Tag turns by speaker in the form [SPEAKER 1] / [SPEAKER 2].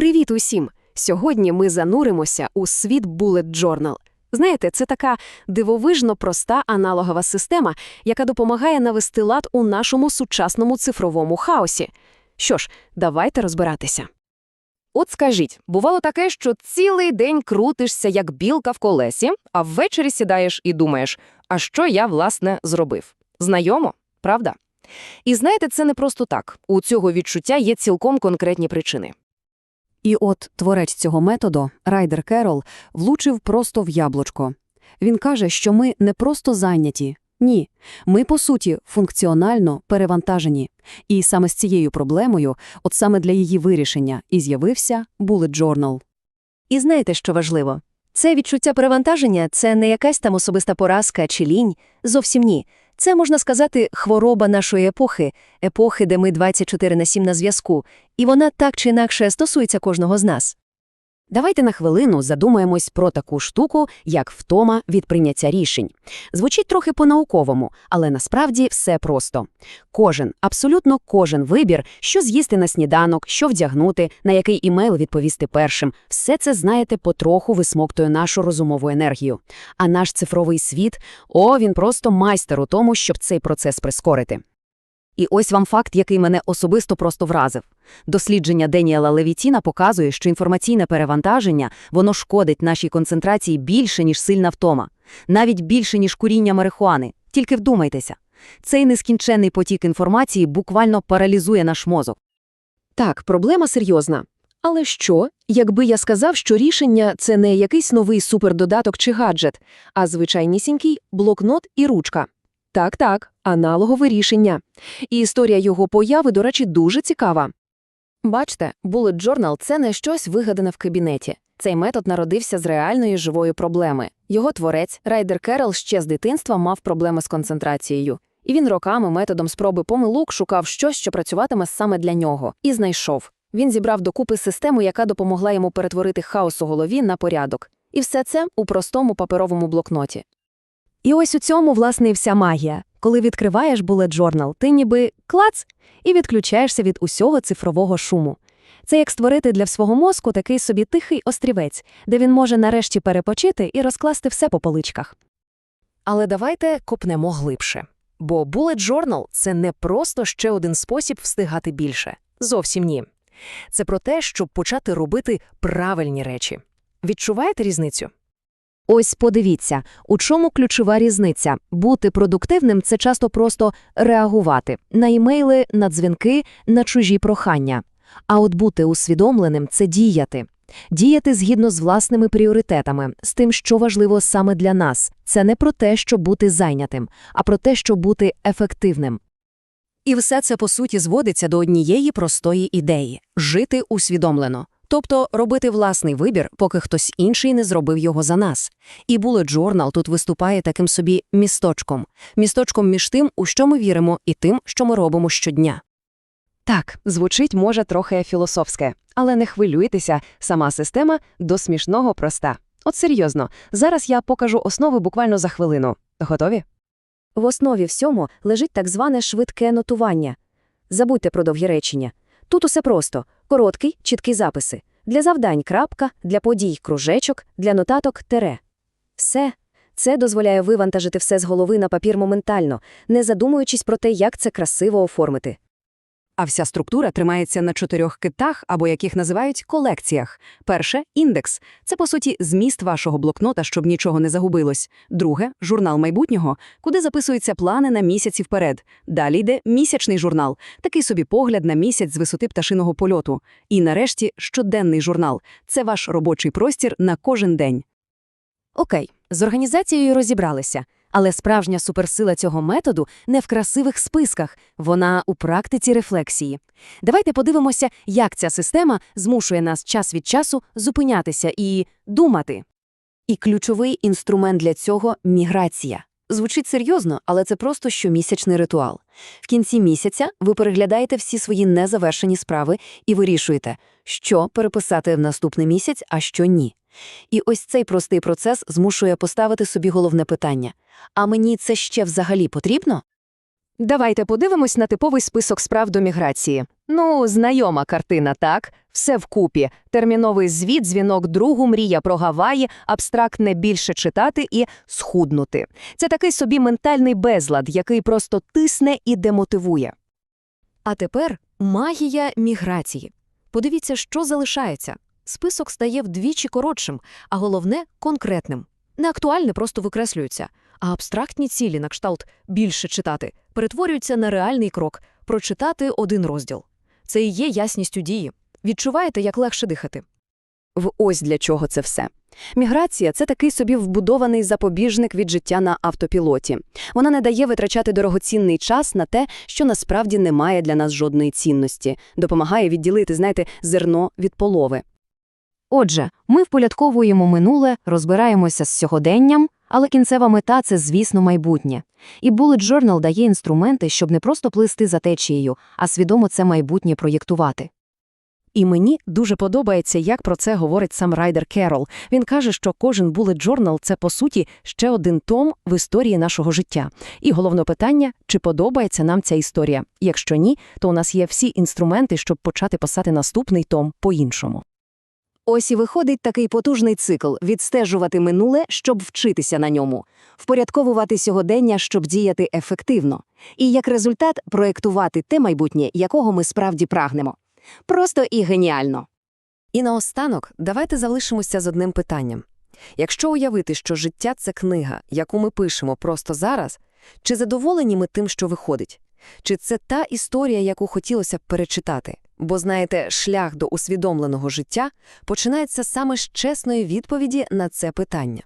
[SPEAKER 1] Привіт усім! Сьогодні ми зануримося у світ Bullet Journal. Знаєте, це така дивовижно проста аналогова система, яка допомагає навести лад у нашому сучасному цифровому хаосі. Що ж, давайте розбиратися.
[SPEAKER 2] От скажіть, бувало таке, що цілий день крутишся, як білка в колесі, а ввечері сідаєш і думаєш, а що я, власне, зробив? Знайомо, правда? І знаєте, це не просто так. У цього відчуття є цілком конкретні причини.
[SPEAKER 3] І от творець цього методу, Райдер Керол, влучив просто в яблучко. Він каже, що ми не просто зайняті. Ні, ми, по суті, функціонально перевантажені. І саме з цією проблемою, от саме для її вирішення, і з'явився Bullet Journal.
[SPEAKER 4] І знаєте, що важливо? Це відчуття перевантаження – це не якась там особиста поразка чи лінь. Зовсім ні. Це, можна сказати, хвороба нашої епохи, епохи, де ми 24 на 7 на зв'язку, і вона так чи інакше стосується кожного з нас.
[SPEAKER 1] Давайте на хвилину задумаємось про таку штуку, як втома від прийняття рішень. Звучить трохи по-науковому, але насправді все просто. Кожен, абсолютно кожен вибір, що з'їсти на сніданок, що вдягнути, на який імейл відповісти першим, все це, знаєте, потроху висмоктує нашу розумову енергію. А наш цифровий світ, о, він просто майстер у тому, щоб цей процес прискорити.
[SPEAKER 3] І ось вам факт, який мене особисто просто вразив. Дослідження Деніела Левітіна показує, що інформаційне перевантаження воно шкодить нашій концентрації більше, ніж сильна втома, навіть більше, ніж куріння марихуани. Тільки вдумайтеся. Цей нескінченний потік інформації буквально паралізує наш мозок.
[SPEAKER 1] Так, проблема серйозна. Але що, якби я сказав, що рішення – це не якийсь новий супердодаток чи гаджет, а звичайнісінький блокнот і ручка? Так-так, аналогове рішення. І історія його появи, до речі, дуже цікава. Бачте, Bullet Journal – це не щось вигадане в кабінеті. Цей метод народився з реальної живої проблеми. Його творець, Райдер Керрол, ще з дитинства мав проблеми з концентрацією. І він роками методом спроби помилок шукав щось, що працюватиме саме для нього. І знайшов. Він зібрав докупи систему, яка допомогла йому перетворити хаос у голові на порядок. І все це у простому паперовому блокноті.
[SPEAKER 4] І ось у цьому, власне, і вся магія. Коли відкриваєш Bullet Journal, ти ніби клац і відключаєшся від усього цифрового шуму. Це як створити для свого мозку такий собі тихий острівець, де він може нарешті перепочити і розкласти все по поличках.
[SPEAKER 2] Але давайте копнемо глибше. Бо Bullet Journal – це не просто ще один спосіб встигати більше. Зовсім ні. Це про те, щоб почати робити правильні речі. Відчуваєте різницю?
[SPEAKER 4] Ось подивіться, у чому ключова різниця. Бути продуктивним – це часто просто реагувати на імейли, на дзвінки, на чужі прохання. А от бути усвідомленим – це діяти. Діяти згідно з власними пріоритетами, з тим, що важливо саме для нас. Це не про те, щоб бути зайнятим, а про те, щоб бути ефективним.
[SPEAKER 3] І все це, по суті, зводиться до однієї простої ідеї – жити усвідомлено. Тобто робити власний вибір, поки хтось інший не зробив його за нас. І Bullet Journal тут виступає таким собі місточком. Місточком між тим, у що ми віримо, і тим, що ми робимо щодня.
[SPEAKER 1] Так, звучить може трохи філософське, але не хвилюйтеся, сама система до смішного проста. От серйозно, зараз я покажу основи буквально за хвилину. Готові?
[SPEAKER 4] В основі всьому лежить так зване швидке нотування. Забудьте про довгі речення. Тут усе просто – короткий, чіткий записи. Для завдань крапка, для подій кружечок, для нотаток тере. Все. Це дозволяє вивантажити все з голови на папір моментально, не задумуючись про те, як це красиво оформити.
[SPEAKER 3] А вся структура тримається на чотирьох китах, або яких називають колекціях. Перше індекс це, по суті, зміст вашого блокнота, щоб нічого не загубилось. Друге журнал майбутнього, куди записуються плани на місяці вперед. Далі йде місячний журнал, такий собі погляд на місяць з висоти пташиного польоту. І нарешті щоденний журнал це ваш робочий простір на кожен день.
[SPEAKER 4] Окей, з організацією розібралися. Але справжня суперсила цього методу не в красивих списках, вона у практиці рефлексії. Давайте подивимося, як ця система змушує нас час від часу зупинятися і думати. І ключовий інструмент для цього міграція. Звучить серйозно, але це просто щомісячний ритуал. В кінці місяця ви переглядаєте всі свої незавершені справи і вирішуєте, що переписати в наступний місяць, а що ні. І ось цей простий процес змушує поставити собі головне питання: а мені це ще взагалі потрібно?
[SPEAKER 2] Давайте подивимось на типовий список справ до міграції. Ну, знайома картина, так? Все вкупі. Терміновий звіт, дзвінок другу, мрія про Гаваї, абстрактне більше читати і схуднути. Це такий собі ментальний безлад, який просто тисне і демотивує.
[SPEAKER 4] А тепер магія міграції. Подивіться, що залишається. Список стає вдвічі коротшим, а головне – конкретним. Не актуальне просто викреслюються, а абстрактні цілі на кшталт «більше читати» перетворюються на реальний крок – прочитати один розділ. Це і є ясністю дії. Відчуваєте, як легше дихати?
[SPEAKER 3] В ось для чого це все. Міграція – це такий собі вбудований запобіжник від життя на автопілоті. Вона не дає витрачати дорогоцінний час на те, що насправді не має для нас жодної цінності, допомагає відділити, знаєте, зерно від полови.
[SPEAKER 4] Отже, ми впорядковуємо минуле, розбираємося з сьогоденням, але кінцева мета – це, звісно, майбутнє. І Bullet Journal дає інструменти, щоб не просто плисти за течією, а свідомо це майбутнє проєктувати.
[SPEAKER 2] І мені дуже подобається, як про це говорить сам Райдер Керол. Він каже, що кожен bullet journal – це, по суті, ще один том в історії нашого життя. І головне питання – чи подобається нам ця історія? Якщо ні, то у нас є всі інструменти, щоб почати писати наступний том по-іншому.
[SPEAKER 3] Ось і виходить такий потужний цикл – відстежувати минуле, щоб вчитися на ньому, впорядковувати сьогодення, щоб діяти ефективно, і як результат проєктувати те майбутнє, якого ми справді прагнемо. Просто і геніально.
[SPEAKER 2] І наостанок давайте залишимося з одним питанням. Якщо уявити, що життя – це книга, яку ми пишемо просто зараз, чи задоволені ми тим, що виходить? Чи це та історія, яку хотілося б перечитати? Бо, знаєте, шлях до усвідомленого життя починається саме з чесної відповіді на це питання.